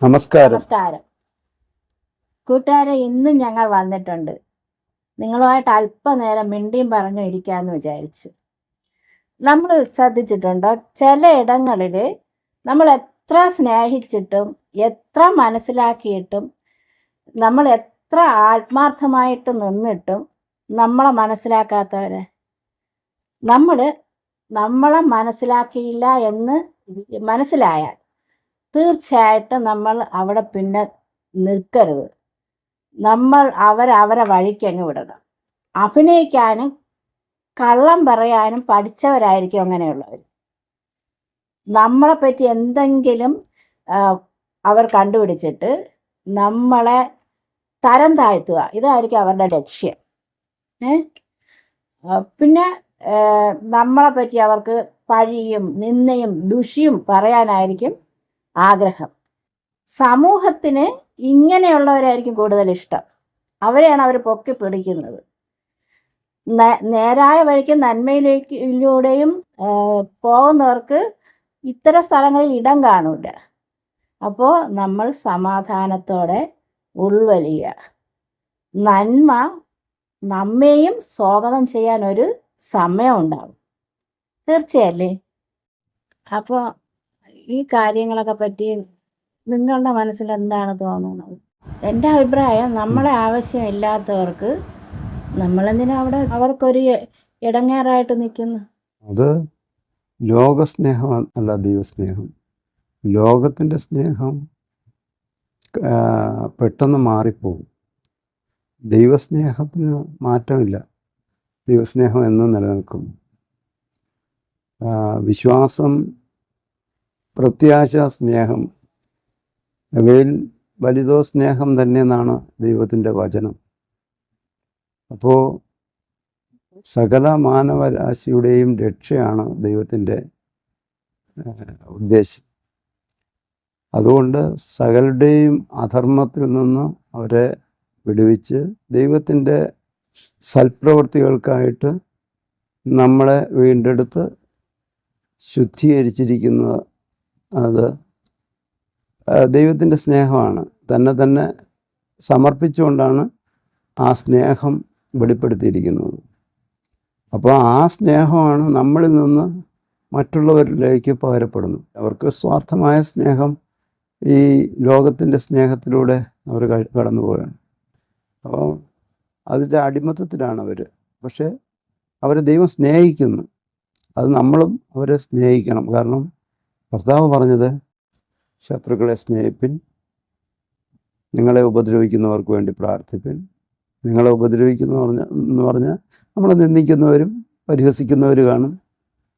നമസ്കാരം. നമസ്കാരം. കൂട്ടുകാരെ ഇന്നും ഞങ്ങൾ വന്നിട്ടുണ്ട്. നിങ്ങളുമായിട്ട് അല്പനേരം മിണ്ടിയും പറഞ്ഞു ഇരിക്കാമെന്ന് വിചാരിച്ചു. നമ്മൾ ശ്രദ്ധിച്ചിട്ടുണ്ടോ? ചില ഇടങ്ങളിൽ നമ്മൾ എത്ര സ്നേഹിച്ചിട്ടും എത്ര മനസ്സിലാക്കിയിട്ടും നമ്മൾ എത്ര ആത്മാർത്ഥമായിട്ട് നിന്നിട്ടും നമ്മളെ മനസ്സിലാക്കാത്തവരെ? നമ്മൾ നമ്മളെ മനസ്സിലാക്കിയില്ല എന്ന് മനസ്സിലായാൽ തീർച്ചയായിട്ടും നമ്മൾ അവിടെ പിന്നെ നിൽക്കരുത്. നമ്മൾ അവരവരെ അവരെ വഴിക്ക് അങ്ങ് വിടണം. അഭിനയിക്കാനും കള്ളം പറയാനും പഠിച്ചവരായിരിക്കും അങ്ങനെയുള്ളവർ നമ്മളെ പറ്റി എന്തെങ്കിലും അവർ കണ്ടുപിടിച്ചിട്ട് നമ്മളെ തരം താഴ്ത്തുക. ഇതായിരിക്കും അവരുടെ ലക്ഷ്യം. ഏ? പിന്നെ നമ്മളെപ്പറ്റി നമ്മളെ പറ്റി അവർക്ക് പഴിയും നിന്നയും ദുഷിയും പറയാനായിരിക്കും ആഗ്രഹം. സമൂഹത്തിന് ഇങ്ങനെയുള്ളവരായിരിക്കും കൂടുതൽ ഇഷ്ടം അവരെയാണ് അവർ പൊക്കി പിടിക്കുന്നത്. നേരായ വഴിക്ക് നന്മയിലേക്കിലൂടെയും പോകുന്നവർക്ക് ഇത്തരം സ്ഥലങ്ങളിൽ ഇടം കാണൂല. അപ്പോൾ നമ്മൾ സമാധാനത്തോടെ ഉൾവലിയ. നന്മ നമ്മെയും സ്വാഗതം ചെയ്യാൻ ഒരു സമയം ഉണ്ടാവും. തീർച്ചയല്ലേ? അപ്പോൾ ഈ കാര്യങ്ങളൊക്കെ പറ്റി നിങ്ങളുടെ മനസ്സിൽ എന്താണ് തോന്നുന്നത്? എന്റെ അഭിപ്രായം നമ്മളെ ആവശ്യമില്ലാത്തവർക്ക് നമ്മളെന്തിനാ അവിടെ അവർക്കൊരു ഇടങ്ങേറായിട്ട് നിൽക്കുന്നു? അത് ലോകസ്നേഹം അല്ല ദൈവസ്നേഹം. ലോകത്തിന്റെ സ്നേഹം പെട്ടെന്ന് മാറിപ്പോകും. ദൈവസ്നേഹത്തിന് മാറ്റമില്ല. ദൈവസ്നേഹം എന്നും നിലനിൽക്കും. വിശ്വാസം പ്രത്യാശ സ്നേഹം. അവയിൽ വലുതോ സ്നേഹം തന്നെ എന്നാണ് ദൈവത്തിന്റെ വചനം. അപ്പോൾ സകല മാനവരാശിയുടെയും രക്ഷയാണ് ദൈവത്തിന്റെ ഉദ്ദേശം. അതുകൊണ്ട് സകലുടെയും അധർമ്മത്തിൽ നിന്ന് അവരെ വിടുവിച്ച് ദൈവത്തിന്റെ സൽപ്രവൃത്തികൾക്കായിട്ട് നമ്മളെ വീണ്ടെടുത്ത് ശുദ്ധീകരിച്ചിരിക്കുന്നത് അത് ദൈവത്തിന്റെ സ്നേഹമാണ്. തന്നെ തന്നെ സമർപ്പിച്ചുകൊണ്ടാണ് ആ സ്നേഹം വെളിപ്പെടുത്തിയിരിക്കുന്നത്. അപ്പോൾ ആ സ്നേഹമാണ് നമ്മളിൽ നിന്ന് മറ്റുള്ളവരിലേക്ക് പകരപ്പെടുന്നു അവർക്ക് സ്വാർത്ഥമായ സ്നേഹം ഈ ലോകത്തിന്റെ സ്നേഹത്തിലൂടെ അവർ കടന്നു പോവുകയാണ്. അപ്പോൾ അതിന്റെ അടിമത്തത്തിലാണ് അവർ. പക്ഷേ അവരെ ദൈവം സ്നേഹിക്കുന്നു. അത് നമ്മളും അവരെ സ്നേഹിക്കണം. കാരണം ഭർത്താവ് പറഞ്ഞത് ശത്രുക്കളെ സ്നേഹിപ്പിൻ നിങ്ങളെ ഉപദ്രവിക്കുന്നവർക്ക് വേണ്ടി പ്രാർത്ഥിപ്പിൻ. നിങ്ങളെ ഉപദ്രവിക്കുന്ന പറഞ്ഞ എന്ന് പറഞ്ഞാൽ നമ്മളെ നിന്ദിക്കുന്നവരും പരിഹസിക്കുന്നവർ കാണും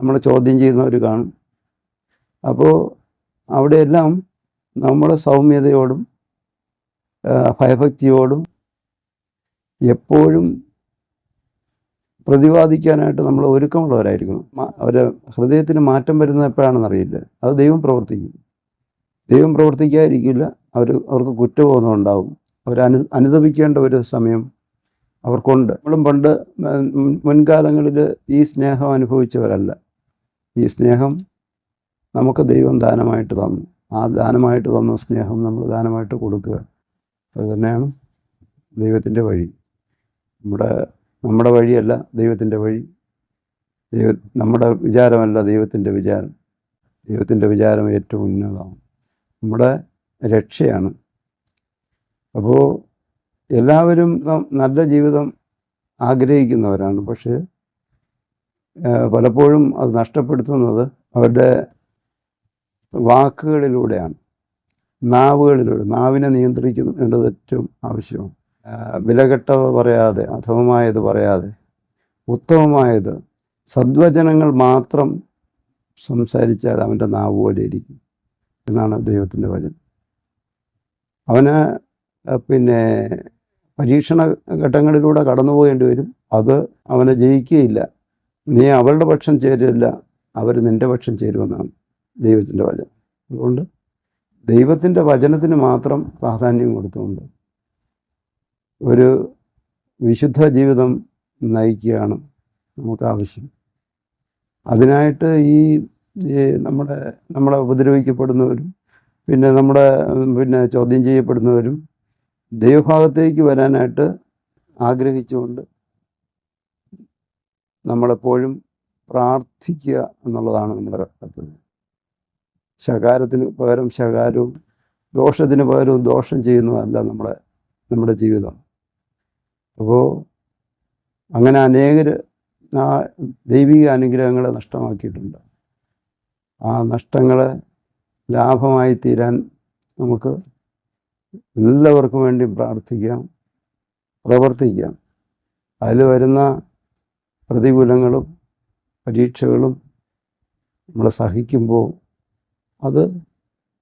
നമ്മളെ ചോദ്യം ചെയ്യുന്നവർ കാണും. അപ്പോൾ അവിടെയെല്ലാം നമ്മുടെ സൗമ്യതയോടും ഭയഭക്തിയോടും എപ്പോഴും പ്രതിപാദിക്കാനായിട്ട് നമ്മൾ ഒരുക്കമുള്ളവരായിരിക്കണം. അവരെ ഹൃദയത്തിന് മാറ്റം വരുന്നത് എപ്പോഴാണെന്ന് അറിയില്ല അത് ദൈവം പ്രവർത്തിക്കും. ദൈവം പ്രവർത്തിക്കാതിരിക്കില്ല അവർ അവർക്ക് കുറ്റബോധം ഉണ്ടാവും. അവർ അനു അനുദപിക്കേണ്ട ഒരു സമയം അവർക്കുണ്ട്. നമ്മളും പണ്ട് മുൻകാലങ്ങളിൽ ഈ സ്നേഹം അനുഭവിച്ചവരല്ല. ഈ സ്നേഹം നമുക്ക് ദൈവം ദാനമായിട്ട് തന്നു. ആ ദാനമായിട്ട് തന്ന സ്നേഹം നമ്മൾ ദാനമായിട്ട് കൊടുക്കുക. അത് തന്നെയാണ് ദൈവത്തിന്റെ വഴി. നമ്മുടെ നമ്മുടെ വഴിയല്ല ദൈവത്തിന്റെ വഴി. ദൈവ നമ്മുടെ വിചാരമല്ല ദൈവത്തിന്റെ വിചാരം. ദൈവത്തിന്റെ വിചാരം ഏറ്റവും ഉന്നതമാണ്. നമ്മുടെ രക്ഷയാണ്. അപ്പോൾ എല്ലാവരും നല്ല ജീവിതം ആഗ്രഹിക്കുന്നവരാണ്. പക്ഷേ പലപ്പോഴും അത് നഷ്ടപ്പെടുത്തുന്നത് അവരുടെ വാക്കുകളിലൂടെയാണ്. നാവുകളിലൂടെ നാവിനെ നിയന്ത്രിക്കേണ്ടത് ഏറ്റവും ആവശ്യമാണ്. വിലകെട്ടവ പറയാതെ അധമമായത് പറയാതെ ഉത്തമമായത് സദ്വചനങ്ങൾ മാത്രം സംസാരിച്ചാൽ അവന്റെ നാവ് പോലെ ഇരിക്കും എന്നാണ് ദൈവത്തിന്റെ വചനം. അവന് പിന്നെ പരീക്ഷണ ഘട്ടങ്ങളിലൂടെ കടന്നു പോകേണ്ടി വരും. അത് അവനെ ജയിക്കുകയില്ല. നീ അവളുടെ പക്ഷം ചേരില്ല അവർ നിന്റെ പക്ഷം ചേരുമെന്നാണ് ദൈവത്തിന്റെ വചനം. അതുകൊണ്ട് ദൈവത്തിന്റെ വചനത്തിന് മാത്രം പ്രാധാന്യം കൊടുത്തുകൊണ്ട് ഒരു വിശുദ്ധ ജീവിതം നയിക്കുകയാണ് നമുക്ക് ആവശ്യം അതിനായിട്ട് ഈ നമ്മുടെ നമ്മളെ ഉപദ്രവിക്കപ്പെടുന്നവരും പിന്നെ നമ്മുടെ പിന്നെ ചോദ്യം ചെയ്യപ്പെടുന്നവരും ദൈവഭാഗത്തേക്ക് വരാനായിട്ട് ആഗ്രഹിച്ചുകൊണ്ട് നമ്മളെപ്പോഴും പ്രാർത്ഥിക്കുക എന്നുള്ളതാണ് നമ്മുടെ കർത്തവ്യം. ശകാരത്തിന് പകരം ശകാരവും ദോഷത്തിന് പകരവും ദോഷം ചെയ്യുന്നതല്ല നമ്മുടെ നമ്മുടെ ജീവിതം. അപ്പോൾ അങ്ങനെ അനേകർ ആ ദൈവിക അനുഗ്രഹങ്ങളെ നഷ്ടമാക്കിയിട്ടുണ്ട്. ആ നഷ്ടങ്ങളെ ലാഭമായി തീരാൻ നമുക്ക് എല്ലാവർക്കും വേണ്ടി പ്രാർത്ഥിക്കാം പ്രവർത്തിക്കാം. അതിൽ വരുന്ന പ്രതികൂലങ്ങളും പരീക്ഷകളും നമ്മൾ സഹിക്കുമ്പോൾ അത്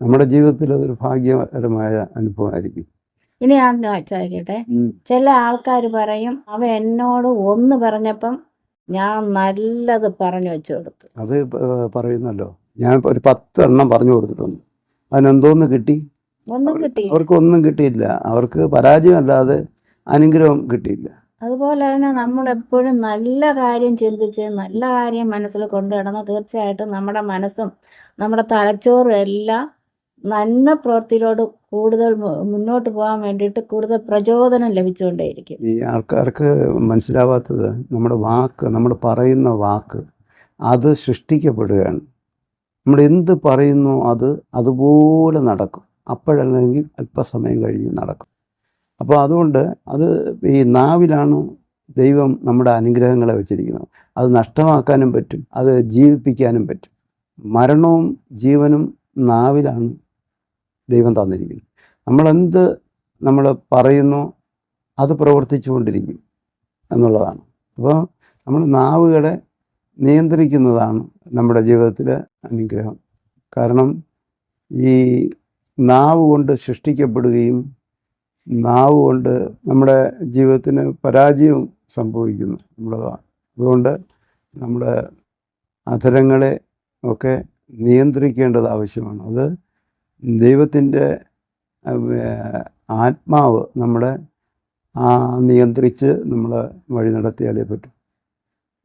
നമ്മുടെ ജീവിതത്തിൽ അതൊരു ഭാഗ്യകരമായ അനുഭവമായിരിക്കും. ഇനി ഞാൻ ചോദിക്കട്ടെ ചില ആൾക്കാർ പറയും അവ എന്നോട് ഒന്ന് പറഞ്ഞപ്പം ഞാൻ നല്ലത് പറഞ്ഞു വെച്ചു കൊടുത്തു. അത് പറയുന്നല്ലോ. ഞാൻ ഒരു പത്ത് എണ്ണം പറഞ്ഞു കൊടുത്തിട്ടുണ്ട്. അതിനെന്തോന്ന് കിട്ടി? ഒന്നും കിട്ടി. അവർക്ക് ഒന്നും കിട്ടിയില്ല. അവർക്ക് പരാജയമല്ലാതെ അനുഗ്രഹം കിട്ടിയില്ല. അതുപോലെ തന്നെ നമ്മൾ എപ്പോഴും നല്ല കാര്യം ചിന്തിച്ച് നല്ല കാര്യം മനസ്സിൽ കൊണ്ടുവിടണം തീർച്ചയായിട്ടും നമ്മുടെ മനസ്സും നമ്മുടെ തലച്ചോറും എല്ലാം നന്മ പ്രവൃത്തിയിലോട് കൂടുതൽ മുന്നോട്ട് പോകാൻ വേണ്ടിയിട്ട് കൂടുതൽ പ്രചോദനം ലഭിച്ചുകൊണ്ടേയിരിക്കും. ഈ ആൾക്കാർക്ക് മനസ്സിലാവാത്തത് നമ്മുടെ വാക്ക് നമ്മൾ പറയുന്ന വാക്ക് അത് സൃഷ്ടിക്കപ്പെടുകയാണ്. നമ്മൾ എന്ത് പറയുന്നു അത് അതുപോലെ നടക്കും. അപ്പോഴല്ലെങ്കിൽ അല്പസമയം കഴിഞ്ഞ് നടക്കും. അപ്പോൾ അതുകൊണ്ട് അത് ഈ നാവിലാണ് ദൈവം നമ്മുടെ അനുഗ്രഹങ്ങളെ വെച്ചിരിക്കുന്നത്. അത് നഷ്ടമാക്കാനും പറ്റും. അത് ജീവിപ്പിക്കാനും പറ്റും. മരണവും ജീവനും നാവിലാണ് ദൈവം തന്നിരിക്കുന്നു. നമ്മളെന്ത് നമ്മൾ പറയുന്നു അത് പ്രവർത്തിച്ചു കൊണ്ടിരിക്കും എന്നുള്ളതാണ്. അപ്പോൾ നമ്മൾ നാവുകളെ നിയന്ത്രിക്കുന്നതാണ് നമ്മുടെ ജീവിതത്തിലെ അനുഗ്രഹം. കാരണം ഈ നാവ് കൊണ്ട് സൃഷ്ടിക്കപ്പെടുകയും നാവ് കൊണ്ട് നമ്മുടെ ജീവിതത്തിന് പരാജയവും സംഭവിക്കുന്നു നമ്മൾ അതുകൊണ്ട് നമ്മുടെ അധരങ്ങളെ ഒക്കെ നിയന്ത്രിക്കേണ്ടത് ആവശ്യമാണ്. അത് ദൈവത്തിന്റെ ആത്മാവ് നമ്മളെ നിയന്ത്രിച്ച് നമ്മൾ വഴി നടത്തിയാലേ പറ്റും.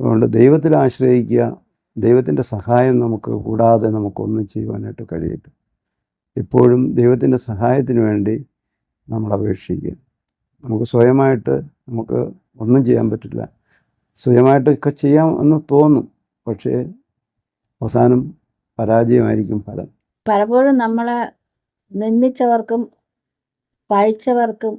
അതുകൊണ്ട് ദൈവത്തിൽ ആശ്രയിക്കുക ദൈവത്തിന്റെ സഹായം നമുക്ക് കൂടാതെ നമുക്കൊന്നും ചെയ്യുവാനായിട്ട് കഴിയില്ല എപ്പോഴും ദൈവത്തിന്റെ സഹായത്തിന് വേണ്ടി നമ്മൾ അപേക്ഷിക്കുക. നമുക്ക് സ്വയമായിട്ട് നമുക്ക് ഒന്നും ചെയ്യാൻ പറ്റില്ല. സ്വയമായിട്ടൊക്കെ ചെയ്യാം എന്ന് തോന്നും. പക്ഷേ അവസാനം പരാജയമായിരിക്കും ഫലം. പലപ്പോഴും നമ്മളെ നിന്ദിച്ചവർക്കും പഴിച്ചവർക്കും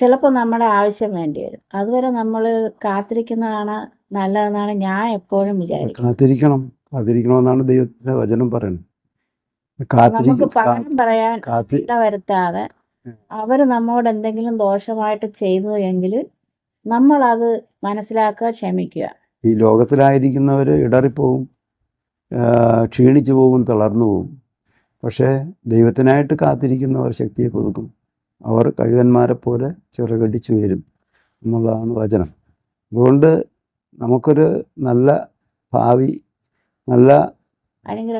ചിലപ്പോൾ നമ്മുടെ ആവശ്യം വേണ്ടി വരും. അതുവരെ നമ്മൾ കാത്തിരിക്കുന്നതാണ് നല്ലതെന്നാണ് ഞാൻ എപ്പോഴും വിചാരിക്കുന്നത് കാത്തിരിക്കണം. കാത്തിരിക്കണമെന്നാണ് ദൈവത്തിന്റെ വചനം പറയുന്നത്. നമുക്ക് കാത്തിരിക്കും പകരം പറയാൻ ഇട വരുത്താതെ അവർ നമ്മോട് എന്തെങ്കിലും ദോഷമായിട്ട് ചെയ്തു എങ്കിൽ അത് മനസ്സിലാക്കുക ക്ഷമിക്കുക. ഈ ലോകത്തിലായിരിക്കുന്നവര് ഇടറിപ്പോവും ക്ഷീണിച്ചു പോകും തളർന്നു പോകും. പക്ഷേ ദൈവത്തിനായിട്ട് കാത്തിരിക്കുന്നവർ ശക്തിയെ പുതുക്കും. അവർ കഴുകന്മാരെ പോലെ ചിറകടിച്ചു വരും എന്നുള്ളതാണ് വചനം. അതുകൊണ്ട് നമുക്കൊരു നല്ല ഭാവി നല്ല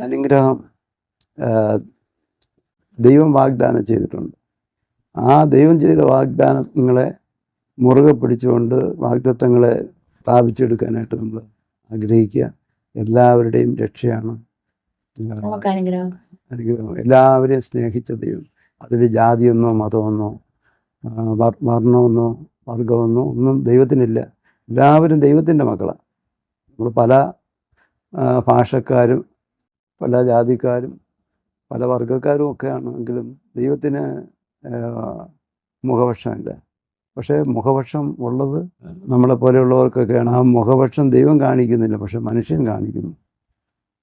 അനുഗ്രഹം. ദൈവം വാഗ്ദാനം ചെയ്തിട്ടുണ്ട്. ആ ദൈവം ചെയ്ത വാഗ്ദാനങ്ങളെ മുറുകെ പിടിച്ചുകൊണ്ട് വാഗ്ദത്തങ്ങളെ പ്രാപിച്ചെടുക്കാനായിട്ട് നമ്മൾ ആഗ്രഹിക്കുക. എല്ലാവരുടെയും രക്ഷയാണ്. എല്ലാവരെയും സ്നേഹിച്ച ദൈവം. അതിൽ ജാതിയൊന്നോ മതമൊന്നോ വർണമെന്നോ വർഗമെന്നോ ഒന്നും ദൈവത്തിനില്ല. എല്ലാവരും ദൈവത്തിന്റെ മക്കളാണ് നമ്മൾ പല ഭാഷക്കാരും പല ജാതിക്കാരും പല വർഗക്കാരും ഒക്കെ ആണെങ്കിലും ദൈവത്തിന് മുഖപക്ഷമില്ല പക്ഷേ മുഖപക്ഷം ഉള്ളത് നമ്മളെ പോലെയുള്ളവർക്കൊക്കെയാണ്. ആ മുഖപക്ഷം ദൈവം കാണിക്കുന്നില്ല പക്ഷെ മനുഷ്യൻ കാണിക്കുന്നു.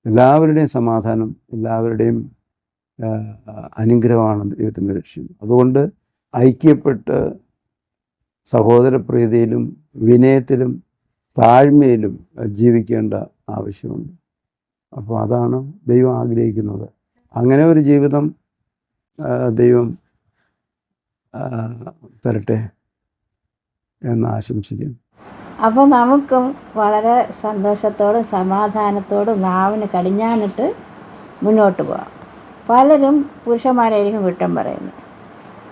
എല്ലാവരുടെയും സമാധാനം എല്ലാവരുടെയും അനുഗ്രഹമാണ് ദൈവത്തിന്റെ ലക്ഷ്യം. അതുകൊണ്ട് ഐക്യപ്പെട്ട് സഹോദരപ്രീതിയിലും വിനയത്തിലും താഴ്മയിലും ജീവിക്കേണ്ട ആവശ്യമുണ്ട്. അപ്പോൾ അതാണ് ദൈവം ആഗ്രഹിക്കുന്നത്. അങ്ങനെ ഒരു ജീവിതം ദൈവം തരട്ടെ. എന്ന് ആശംസിക്കുന്നു. അപ്പോൾ നമുക്കും വളരെ സന്തോഷത്തോടും സമാധാനത്തോടും നാവിന് കടിഞ്ഞാനിട്ട് മുന്നോട്ട് പോകാം പലരും പുരുഷന്മാരായിരിക്കും കുറ്റം പറയുന്നത്.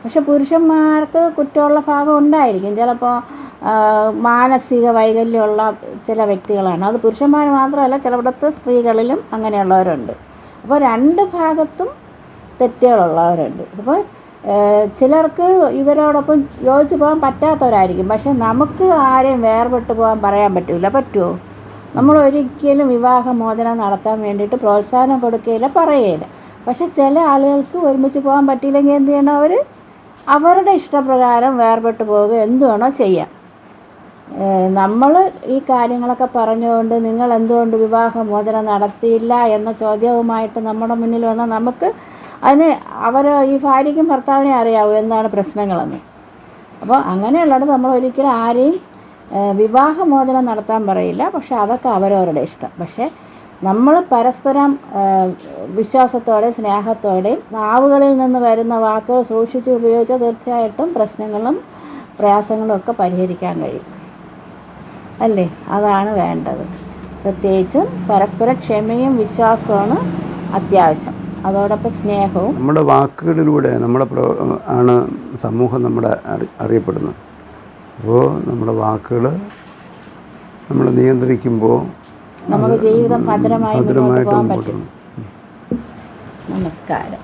പക്ഷെ പുരുഷന്മാർക്ക് കുറ്റമുള്ള ഭാഗം ഉണ്ടായിരിക്കും. ചിലപ്പോൾ മാനസിക വൈകല്യമുള്ള ചില വ്യക്തികളാണ്. അത് പുരുഷന്മാർ മാത്രമല്ല ചിലയിടത്ത് സ്ത്രീകളിലും അങ്ങനെയുള്ളവരുണ്ട്. അപ്പോൾ രണ്ട് ഭാഗത്തും തെറ്റുകളുള്ളവരുണ്ട്. അപ്പോൾ ചിലർക്ക് ഇവരോടൊപ്പം യോജിച്ച് പോകാൻ പറ്റാത്തവരായിരിക്കും. പക്ഷെ നമുക്ക് ആരെയും വേർപെട്ട് പോകാൻ പറയാൻ പറ്റില്ല പറ്റുമോ നമ്മൾ ഒരിക്കലും വിവാഹമോചനം നടത്താൻ വേണ്ടിയിട്ട് പ്രോത്സാഹനം കൊടുക്കുകയില്ല പറയുകയില്ല. പക്ഷെ ചില ആളുകൾക്ക് ഒരുമിച്ച് പോകാൻ പറ്റിയില്ലെങ്കിൽ എന്ത് ചെയ്യണം അവർ അവരുടെ ഇഷ്ടപ്രകാരം വേർപെട്ട് പോവുക എന്തുവേണോ ചെയ്യാം. നമ്മൾ ഈ കാര്യങ്ങളൊക്കെ പറഞ്ഞുകൊണ്ട് നിങ്ങൾ എന്തുകൊണ്ട് വിവാഹമോചനം നടത്തിയില്ല എന്ന ചോദ്യവുമായിട്ട് നമ്മുടെ മുന്നിൽ വന്നാൽ നമുക്ക് അതിന് അവർ ഈ ഭാര്യയ്ക്കും ഭർത്താവിനെ അറിയാവൂ എന്താണ് പ്രശ്നങ്ങളെന്ന്. അപ്പോൾ അങ്ങനെയുള്ളത് നമ്മൾ ഒരിക്കലും ആരെയും വിവാഹമോചനം നടത്താൻ പറയില്ല. പക്ഷെ അതൊക്കെ അവരവരുടെ ഇഷ്ടം. പക്ഷേ നമ്മൾ പരസ്പരം വിശ്വാസത്തോടെ സ്നേഹത്തോടെയും നാവുകളിൽ നിന്ന് വരുന്ന വാക്കുകൾ സൂക്ഷിച്ച് ഉപയോഗിച്ചാൽ തീർച്ചയായിട്ടും പ്രശ്നങ്ങളും പ്രയാസങ്ങളും ഒക്കെ പരിഹരിക്കാൻ കഴിയും. അല്ലേ? അതാണ് വേണ്ടത്. പ്രത്യേകിച്ചും പരസ്പര ക്ഷമയും വിശ്വാസമാണ് അത്യാവശ്യം. അതോടൊപ്പം സ്നേഹവും. നമ്മുടെ വാക്കുകളിലൂടെ നമ്മുടെ ആണ് സമൂഹം നമ്മുടെ അറി അറിയപ്പെടുന്നത്. അപ്പോൾ നമ്മുടെ വാക്കുകൾ നമ്മൾ നിയന്ത്രിക്കുമ്പോൾ നമുക്ക് ജീവിതം ഭദ്രമായി ഭദ്രമായിട്ട് മുമ്പോട്ട് നമസ്കാരം.